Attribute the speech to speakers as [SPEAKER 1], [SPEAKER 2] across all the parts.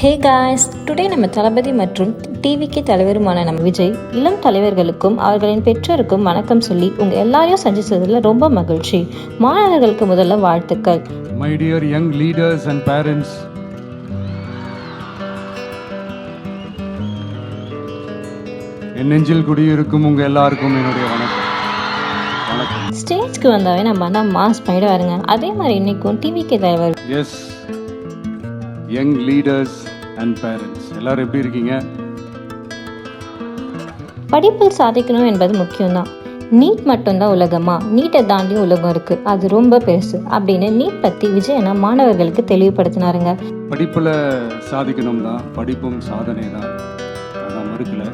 [SPEAKER 1] Hey guys today நம்ம தளபதி மற்றும் டிவிக்கு தலைவருமான நம்ம விஜய் இளம் தலைவர்களுக்கும் அவர்களின் பெற்றோருக்கும் வணக்கம் சொல்லி உங்கள் எல்லாரையும் சந்திச்சதுல ரொம்ப மகிழ்ச்சி. மாணவர்களுக்கு முதல்ல வாழ்த்துக்கள்.
[SPEAKER 2] My dear young leaders and parents, என் நெஞ்சில் குடியிருக்கும் உங்க எல்லாருக்கும் என்னுடைய வணக்கம்.
[SPEAKER 1] ஸ்டேஜ்க்கு வந்தாவே நம்ம அண்ணா மாஸ் பண்ணிட்டு வருங்க அதே மாதிரி இன்னைக்கும் டிவிக்கு தலைவர்
[SPEAKER 2] எஸ் யங் லீடர்ஸ் அண்ட் பேரண்ட்ஸ் எல்லாரும் எப்படி இருக்கீங்க?
[SPEAKER 1] படிப்பில் சாதிக்கணும் என்பது முக்கியம்தான். நீட் மட்டும்தான் உலகமா? நீட்டை தாண்டி உலகம் இருக்கு. அது ரொம்ப பெருசு. அப்படின்னு நீட் பத்தி விஜய் அண்ணா மாணவர்களுக்கு தெளிவுபடுத்தினாருங்க.
[SPEAKER 2] படிப்புல சாதிக்கணும் தான் படிப்பும் சாதனை தான் அதான் மறுக்கல.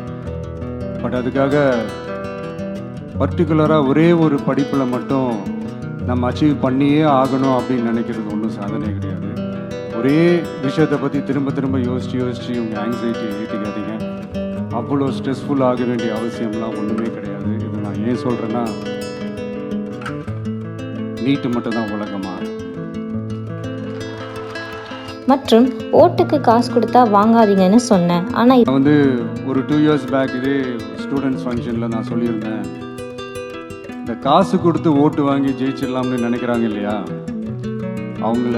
[SPEAKER 2] பட் அதுக்காக பர்டிகுலராக ஒரே ஒரு படிப்பில் மட்டும் நம்ம அச்சீவ் பண்ணியே ஆகணும் அப்படின்னு நினைக்கிறது ஒன்றும் சாதனை கிடையாது. ஒரே விஷயத்தை பற்றி திரும்ப திரும்ப யோசிச்சு யோசிச்சு உங்கள் ஆங்ஸைட்டியை ஏற்றிக்காதீங்க அவ்வளோ ஸ்ட்ரெஸ்ஃபுல் ஆக வேண்டிய அவசியம்லாம் ஒன்றுமே கிடையாது. இது நான் ஏன் சொல்கிறேன்னா நீட்டு மட்டும் தான் உலகமா?
[SPEAKER 1] மற்றும் ஓட்டுக்கு காசு கொடுத்தா வாங்காதீங்கன்னு சொன்னேன். ஆனா
[SPEAKER 2] நான் வந்து ஒரு டூ இயர்ஸ் பேக் இதே ஸ்டூடெண்ட்ஸ் ஃபங்க்ஷனில் நான் சொல்லியிருந்தேன். இந்த காசு கொடுத்து ஓட்டு வாங்கி ஜெயிச்சிடலாம்னு நினைக்கிறாங்க இல்லையா? அவங்கள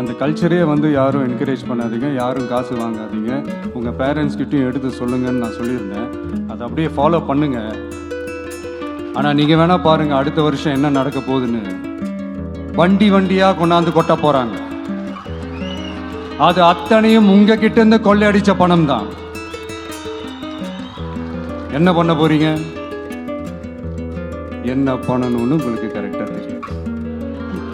[SPEAKER 2] அந்த கல்ச்சரே வந்து யாரும் என்கரேஜ் பண்ணாதீங்க யாரும் காசு வாங்காதீங்க. உங்கள் பேரண்ட்ஸ்கிட்டையும் எடுத்து சொல்லுங்கன்னு நான் சொல்லியிருந்தேன். அதை அப்படியே ஃபாலோ பண்ணுங்க. ஆனால் நீங்கள் வேணால் பாருங்கள் அடுத்த வருஷம் என்ன நடக்க போகுதுன்னு. வண்டி வண்டியாக கொண்டாந்து கொட்ட போகிறாங்க அது அத்தனையும் உங்ககிட்ட இருந்து கொள்ளையடிச்ச பணம் தான் என்ன பண்ண போறீங்க? என்ன பண்ணணும்னு உங்களுக்கு கரெக்ட்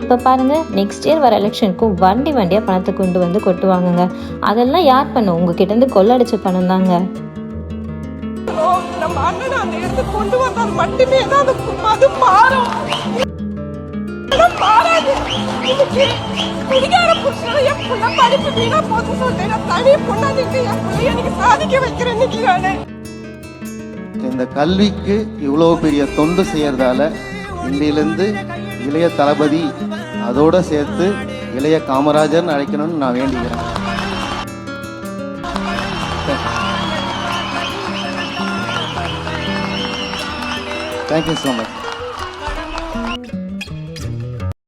[SPEAKER 1] இப்ப பாருங்க நெக்ஸ்ட் இயர் வர எலெக்ஷனுக்கும் வண்டி வண்டியா பணத்தை கொண்டு வந்து கொட்டுவாங்கங்க. அதெல்லாம் யார் பண்ணும்? உங்ககிட்ட இருந்து கொள்ளடிச்ச பணம் தாங்க.
[SPEAKER 3] நம்ம அண்ணனை அந்த இடத்துக்கு கொண்டு வந்தால் மட்டுமே தான் அந்த மது மாறும் ஆனா மாறாது இன்னைக்கு குடிகார புருஷனை என் புள்ள படிப்பு வீணா போது சொல்லிட்டு நான் தனி பொண்ணாதிட்டு என் பிள்ளைய இன்னைக்கு சாதிக்க வைக்கிறேன் இன்னைக்கு நானு.
[SPEAKER 4] இந்த கல்விக்கு இவ்வளோ பெரிய தொண்டு செய்யறதால இன்றையிலேருந்து இளைய தளபதி அதோட சேர்த்து இளைய காமராஜர்னு அழைக்கணும்னு நான் வேண்டிக்கிறேன். Thank you so much